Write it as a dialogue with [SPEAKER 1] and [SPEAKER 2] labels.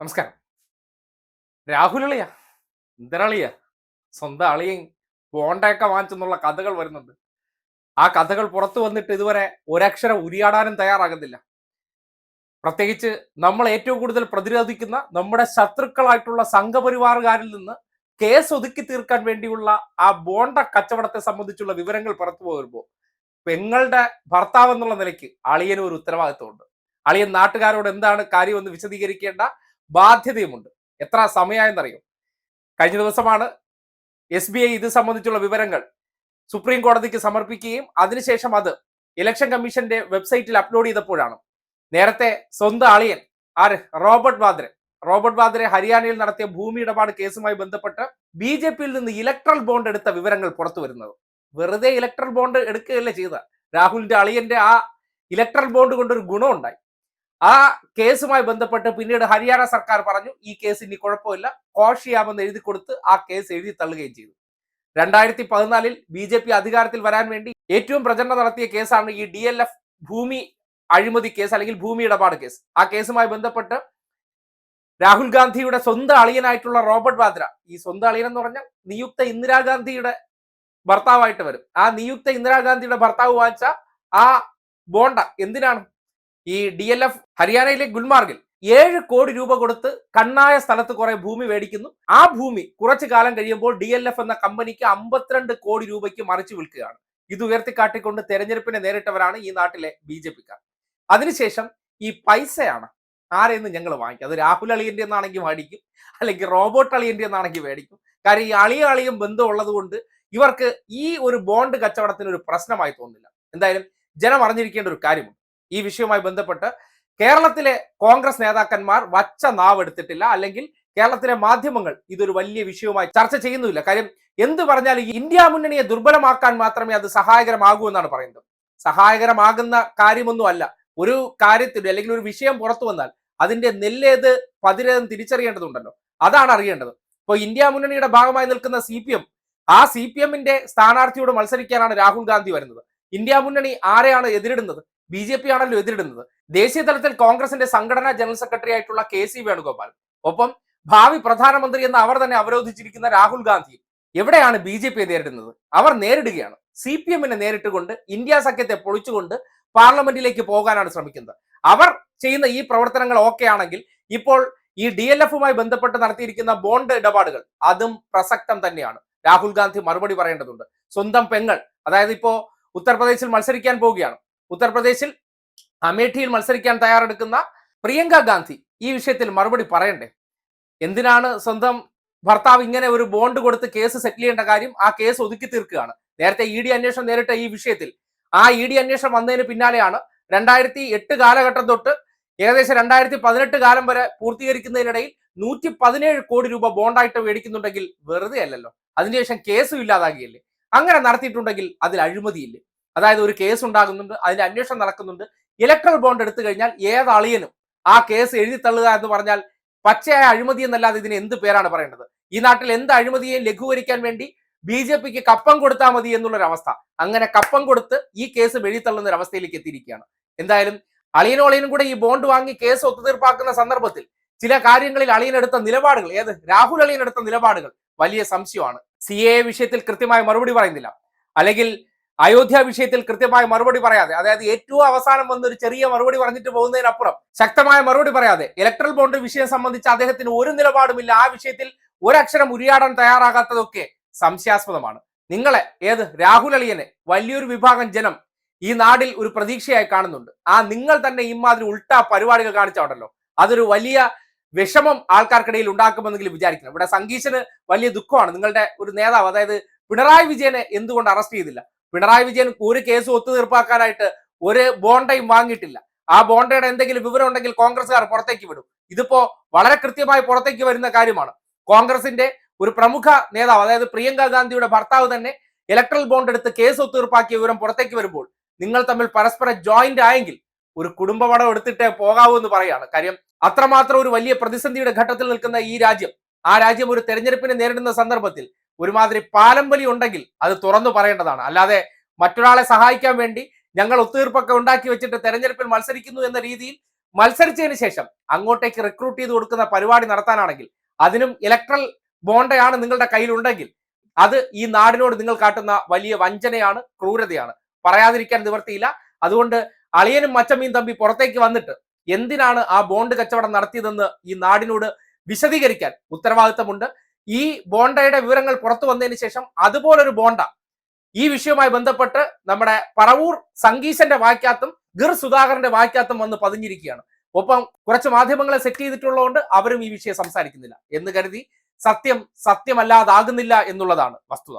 [SPEAKER 1] നമസ്കാരം. രാഹുൽ അളിയ എന്തരളിയ സ്വന്തം അളിയും ബോണ്ടയൊക്കെ വാങ്ങിച്ചെന്നുള്ള കഥകൾ വരുന്നുണ്ട്. ആ കഥകൾ പുറത്തു വന്നിട്ട് ഇതുവരെ ഒരക്ഷരം ഉരിയാടാനും തയ്യാറാകുന്നില്ല. പ്രത്യേകിച്ച് നമ്മൾ ഏറ്റവും കൂടുതൽ പ്രതിരോധിക്കുന്ന നമ്മുടെ ശത്രുക്കളായിട്ടുള്ള സംഘപരിവാറുകാരിൽ നിന്ന് കേസ് ഒതുക്കി തീർക്കാൻ വേണ്ടിയുള്ള ആ ബോണ്ട കച്ചവടത്തെ സംബന്ധിച്ചുള്ള വിവരങ്ങൾ പുറത്തു പോകുമ്പോൾ പെങ്ങളുടെ ഭർത്താവ് എന്നുള്ള നിലയ്ക്ക് അളിയനും ഒരു ഉത്തരവാദിത്വമുണ്ട്. അളിയൻ നാട്ടുകാരോട് എന്താണ് കാര്യമെന്ന് വിശദീകരിക്കേണ്ട? ബാധ്യതയുമുണ്ട്. എത്ര സമയമായെന്നറിയും കഴിഞ്ഞ ദിവസമാണ് എസ് ബി ഐ ഇത് സംബന്ധിച്ചുള്ള വിവരങ്ങൾ സുപ്രീം കോടതിക്ക് സമർപ്പിക്കുകയും അതിനുശേഷം അത് ഇലക്ഷൻ കമ്മീഷന്റെ വെബ്സൈറ്റിൽ അപ്ലോഡ് ചെയ്തപ്പോഴാണ്. നേരത്തെ സ്വന്തം അളിയൻ ആര്? റോബർട്ട് വാദ്രെ. റോബർട്ട് വാദ്രെ ഹരിയാനയിൽ നടത്തിയ ഭൂമി ഇടപാട് കേസുമായി ബന്ധപ്പെട്ട് ബി ജെ പിയിൽ നിന്ന് ഇലക്ട്രൽ ബോണ്ട് എടുത്ത വിവരങ്ങൾ പുറത്തു വരുന്നത്. വെറുതെ ഇലക്ട്രൽ ബോണ്ട് എടുക്കുകയല്ലേ ചെയ്ത രാഹുലിന്റെ അളിയന്റെ ആ ഇലക്ട്രൽ ബോണ്ട് കൊണ്ടൊരു ഗുണമുണ്ടായി. ആ കേസുമായി ബന്ധപ്പെട്ട് പിന്നീട് ഹരിയാന സർക്കാർ പറഞ്ഞു ഈ കേസ് ഇനി കുഴപ്പമില്ല. കോഷ് ചെയ്യാമെന്ന് എഴുതി കൊടുത്ത് ആ കേസ് എഴുതി തള്ളുകയും ചെയ്തു. രണ്ടായിരത്തി പതിനാലിൽ ബി ജെ പി അധികാരത്തിൽ വരാൻ വേണ്ടി ഏറ്റവും പ്രചരണം നടത്തിയ കേസാണ് ഈ ഡി എൽ എഫ് ഭൂമി അഴിമതി കേസ് അല്ലെങ്കിൽ ഭൂമി ഇടപാട് കേസ്. ആ കേസുമായി ബന്ധപ്പെട്ട് രാഹുൽ ഗാന്ധിയുടെ സ്വന്തം അളിയനായിട്ടുള്ള റോബർട്ട് വാദ്ര ഈ സ്വന്തം അളിയൻ എന്ന് പറഞ്ഞാൽ നിയുക്ത ഇന്ദിരാഗാന്ധിയുടെ ഭർത്താവായിട്ട് വരും. ആ നിയുക്ത ഇന്ദിരാഗാന്ധിയുടെ ഭർത്താവ് വാങ്ങിച്ച ആ ബോണ്ട എന്തിനാണ്? ഈ ഡി എൽ എഫ് ഹരിയാനയിലെ ഗുൽമാർഗിൽ ഏഴ് കോടി രൂപ കൊടുത്ത് കണ്ണായ സ്ഥലത്ത് കുറെ ഭൂമി മേടിക്കുന്നു. ആ ഭൂമി കുറച്ചു കാലം കഴിയുമ്പോൾ ഡി എൽ എഫ് എന്ന കമ്പനിക്ക് അമ്പത്തിരണ്ട് കോടി രൂപയ്ക്ക് മറിച്ചു വിൽക്കുകയാണ്. ഇത് ഉയർത്തിക്കാട്ടിക്കൊണ്ട് തെരഞ്ഞെടുപ്പിനെ നേരിട്ടവരാണ് ഈ നാട്ടിലെ ബി ജെ പിക്കാർ അതിനുശേഷം ഈ പൈസയാണ് ആരെയെന്ന് ഞങ്ങൾ വാങ്ങിക്കും. അത് രാഹുൽ അളിയന്റെ എന്നാണെങ്കിൽ മേടിക്കും അല്ലെങ്കിൽ റോബോട്ട് അളിയന്റെ എന്നാണെങ്കിൽ മേടിക്കും. കാര്യം ഈ അളിയ അളിയും ബന്ധമുള്ളത് കൊണ്ട് ഇവർക്ക് ഈ ഒരു ബോണ്ട് കച്ചവടത്തിന് ഒരു പ്രശ്നമായി തോന്നില്ല എന്തായാലും ജനം അറിഞ്ഞിരിക്കേണ്ട ഒരു കാര്യമുണ്ട്. ഈ വിഷയവുമായി ബന്ധപ്പെട്ട് കേരളത്തിലെ കോൺഗ്രസ് നേതാക്കന്മാർ വച്ച നാവെടുത്തിട്ടില്ല. അല്ലെങ്കിൽ കേരളത്തിലെ മാധ്യമങ്ങൾ ഇതൊരു വലിയ വിഷയവുമായി ചർച്ച ചെയ്യുന്നില്ല കാര്യം എന്ത് പറഞ്ഞാലും ഇന്ത്യ മുന്നണിയെ ദുർബലമാക്കാൻ മാത്രമേ അത് സഹായകരമാകൂ എന്നാണ് പറയുന്നത്. സഹായകരമാകുന്ന കാര്യമൊന്നും അല്ല ഒരു കാര്യത്തിൽ അല്ലെങ്കിൽ ഒരു വിഷയം പുറത്തു വന്നാൽ അതിന്റെ നെല്ലേത് പതിരേതെന്ന് തിരിച്ചറിയേണ്ടതുണ്ടല്ലോ. അതാണ് അറിയേണ്ടത്. ഇപ്പോൾ ഇന്ത്യ മുന്നണിയുടെ ഭാഗമായി നിൽക്കുന്ന സി പി എം ആ സി പി എമ്മിന്റെ സ്ഥാനാർത്ഥിയോട് മത്സരിക്കാനാണ് രാഹുൽ ഗാന്ധി വരുന്നത്. ഇന്ത്യ മുന്നണി ആരെയാണ് എതിരിടുന്നത്? ബി ജെ പി ആണല്ലോ എതിരിടുന്നത്. ദേശീയ തലത്തിൽ കോൺഗ്രസിന്റെ സംഘടനാ ജനറൽ സെക്രട്ടറി ആയിട്ടുള്ള കെ സി വേണുഗോപാൽ ഒപ്പം ഭാവി പ്രധാനമന്ത്രി എന്ന് അവർ തന്നെ അവരോധിച്ചിരിക്കുന്ന രാഹുൽ ഗാന്ധി എവിടെയാണ് ബി ജെ പിയെ നേരിടുന്നത്? അവർ നേരിടുകയാണ്. സി പി എമ്മിനെ നേരിട്ടുകൊണ്ട് ഇന്ത്യ സഖ്യത്തെ പൊളിച്ചുകൊണ്ട് പാർലമെന്റിലേക്ക് പോകാനാണ് ശ്രമിക്കുന്നത്. അവർ ചെയ്യുന്ന ഈ പ്രവർത്തനങ്ങൾ ഓക്കെ ആണെങ്കിൽ ഇപ്പോൾ ഈ ഡി എൽ എഫുമായി ബന്ധപ്പെട്ട് നടത്തിയിരിക്കുന്ന ബോണ്ട് ഇടപാടുകൾ അതും പ്രസക്തം തന്നെയാണ്. രാഹുൽ ഗാന്ധി മറുപടി പറയേണ്ടതുണ്ട്. സ്വന്തം പെങ്ങൾ അതായത് ഇപ്പോ ഉത്തർപ്രദേശിൽ മത്സരിക്കാൻ പോവുകയാണ്. ഉത്തർപ്രദേശിൽ അമേഠിയിൽ മത്സരിക്കാൻ തയ്യാറെടുക്കുന്ന പ്രിയങ്ക ഗാന്ധി ഈ വിഷയത്തിൽ മറുപടി പറയണ്ടേ? എന്തിനാണ് സ്വന്തം ഭർത്താവ് ഇങ്ങനെ ഒരു ബോണ്ട് കൊടുത്ത് കേസ് സെറ്റിൽ ചെയ്യേണ്ട കാര്യം ആ കേസ് ഒതുക്കി തീർക്കുകയാണ്? നേരത്തെ ഇ ഡി അന്വേഷണം നേരിട്ട ഈ വിഷയത്തിൽ ആ ഇ ഡി അന്വേഷണം വന്നതിന് പിന്നാലെയാണ് രണ്ടായിരത്തി എട്ട് കാലഘട്ടം തൊട്ട് ഏകദേശം രണ്ടായിരത്തി പതിനെട്ട് കാലം വരെ പൂർത്തീകരിക്കുന്നതിനിടയിൽ നൂറ്റി പതിനേഴ് കോടി രൂപ ബോണ്ടായിട്ട് മേടിക്കുന്നുണ്ടെങ്കിൽ വെറുതെ അല്ലല്ലോ. അതിനുശേഷം കേസും ഇല്ലാതാകിയല്ലേ? അങ്ങനെ നടത്തിയിട്ടുണ്ടെങ്കിൽ അതിൽ അഴിമതിയില്ലേ? അതായത് ഒരു കേസ് ഉണ്ടാകുന്നുണ്ട് അതിന്റെ അന്വേഷണം നടക്കുന്നുണ്ട്. ഇലക്ട്രൽ ബോണ്ട് എടുത്തു കഴിഞ്ഞാൽ ഏത് അളിയനും ആ കേസ് എഴുതി തള്ളുക എന്ന് പറഞ്ഞാൽ പച്ചയായ അഴിമതി എന്നല്ലാതെ ഇതിന് എന്ത് പേരാണ് പറയേണ്ടത്? ഈ നാട്ടിൽ എന്ത് അഴിമതിയെയും ലഘൂകരിക്കാൻ വേണ്ടി ബി ജെ പിക്ക് കപ്പം കൊടുത്താൽ മതി എന്നുള്ളൊരവസ്ഥ. അങ്ങനെ കപ്പം കൊടുത്ത് ഈ കേസ് വെഴിത്തള്ളുന്ന ഒരു അവസ്ഥയിലേക്ക് എത്തിയിരിക്കുകയാണ്. എന്തായാലും അളിയനും അളിയനും കൂടെ ഈ ബോണ്ട് വാങ്ങി കേസ് ഒത്തുതീർപ്പാക്കുന്ന സന്ദർഭത്തിൽ ചില കാര്യങ്ങളിൽ അളിയനെടുത്ത നിലപാടുകൾ ഏത്? രാഹുൽ അളിയനെടുത്ത നിലപാടുകൾ വലിയ സംശയമാണ്. സി എ വിഷയത്തിൽ കൃത്യമായ മറുപടി പറയുന്നില്ല. അല്ലെങ്കിൽ അയോധ്യ വിഷയത്തിൽ കൃത്യമായ മറുപടി പറയാതെ അതായത് ഏറ്റവും അവസാനം വന്ന ഒരു ചെറിയ മറുപടി പറഞ്ഞിട്ട് പോകുന്നതിനപ്പുറം ശക്തമായ മറുപടി പറയാതെ ഇലക്ട്രൽ ബോണ്ട് വിഷയം സംബന്ധിച്ച് അദ്ദേഹത്തിന് ഒരു നിലപാടുമില്ല. ആ വിഷയത്തിൽ ഒരക്ഷരം ഉരിയാടാൻ തയ്യാറാകാത്തതൊക്കെ സംശയാസ്പദമാണ്. നിങ്ങളെ ഏത് രാഹുൽ അളിയനെ വലിയൊരു വിഭാഗം ജനം ഈ നാടിൽ ഒരു പ്രതീക്ഷയായി കാണുന്നുണ്ട്. ആ നിങ്ങൾ തന്നെ ഇമാതിരി ഉൾട്ടാ പരിപാടികൾ കാണിച്ചോണ്ടല്ലോ അതൊരു വലിയ വിഷമം ആൾക്കാർക്കിടയിൽ ഉണ്ടാക്കുമെന്നെങ്കിലും വിചാരിക്കണം. ഇവിടെ സംഗീശന് വലിയ ദുഃഖമാണ്. നിങ്ങളുടെ ഒരു നേതാവ് അതായത് പിണറായി വിജയനെ എന്തുകൊണ്ട് അറസ്റ്റ് ചെയ്തില്ല? പിണറായി വിജയൻ ഒരു കേസ് ഒത്തുതീർപ്പാക്കാനായിട്ട് ഒരു ബോണ്ടയും വാങ്ങിയിട്ടില്ല. ആ ബോണ്ടയുടെ എന്തെങ്കിലും വിവരം ഉണ്ടെങ്കിൽ കോൺഗ്രസ്സുകാർ പുറത്തേക്ക് വിടും. ഇതിപ്പോ വളരെ കൃത്യമായി പുറത്തേക്ക് വരുന്ന കാര്യമാണ്. കോൺഗ്രസിന്റെ ഒരു പ്രമുഖ നേതാവ് അതായത് പ്രിയങ്ക ഗാന്ധിയുടെ ഭർത്താവ് തന്നെ ഇലക്ട്രൽ ബോണ്ട് എടുത്ത് കേസ് ഒത്തുതീർപ്പാക്കിയ വിവരം പുറത്തേക്ക് വരുമ്പോൾ നിങ്ങൾ തമ്മിൽ പരസ്പരം ജോയിന്റ് ആയെങ്കിൽ ഒരു കുടുംബപടം എടുത്തിട്ടേ പോകാവൂ എന്ന് പറയാണ്. കാര്യം അത്രമാത്രം ഒരു വലിയ പ്രതിസന്ധിയുടെ ഘട്ടത്തിൽ നിൽക്കുന്ന ഈ രാജ്യം ആ രാജ്യം ഒരു തെരഞ്ഞെടുപ്പിനെ നേരിടുന്ന സന്ദർഭത്തിൽ ഒരുമാതിരി പാലമ്പലി ഉണ്ടെങ്കിൽ അത് തുറന്നു പറയേണ്ടതാണ്. അല്ലാതെ മറ്റൊരാളെ സഹായിക്കാൻ വേണ്ടി ഞങ്ങൾ ഒത്തുതീർപ്പൊക്കെ ഉണ്ടാക്കി വെച്ചിട്ട് തെരഞ്ഞെടുപ്പിൽ മത്സരിക്കുന്നു എന്ന രീതിയിൽ മത്സരിച്ചതിന് ശേഷം അങ്ങോട്ടേക്ക് റിക്രൂട്ട് ചെയ്ത് കൊടുക്കുന്ന പരിപാടി നടത്താനാണെങ്കിൽ അതിനും ഇലക്ട്രൽ ബോണ്ടയാണ് നിങ്ങളുടെ കയ്യിലുണ്ടെങ്കിൽ അത് ഈ നാടിനോട് നിങ്ങൾ കാട്ടുന്ന വലിയ വഞ്ചനയാണ് ക്രൂരതയാണ്. പറയാതിരിക്കാൻ നിവർത്തിയില്ല. അതുകൊണ്ട് അളിയനും മച്ചമ്മയും തമ്പി പുറത്തേക്ക് വന്നിട്ട് എന്തിനാണ് ആ ബോണ്ട് കച്ചവടം നടത്തിയതെന്ന് ഈ നാടിനോട് വിശദീകരിക്കാൻ ഉത്തരവാദിത്തമുണ്ട്. ഈ ബോണ്ടയുടെ വിവരങ്ങൾ പുറത്തു വന്നതിന് ശേഷം അതുപോലൊരു ബോണ്ട. ഈ വിഷയവുമായി ബന്ധപ്പെട്ട് നമ്മുടെ പറവൂർ സംഗീശന്റെ വാക്യാത്തും ഗിർ സുധാകരന്റെ വാക്യാത്തും വന്ന് പതിഞ്ഞിരിക്കുകയാണ്. ഒപ്പം കുറച്ച് മാധ്യമങ്ങളെ സെറ്റ് ചെയ്തിട്ടുള്ളതുകൊണ്ട് അവരും ഈ വിഷയം സംസാരിക്കുന്നില്ല എന്ന് കരുതി സത്യം സത്യമല്ലാതാകുന്നില്ല എന്നുള്ളതാണ് വസ്തുത.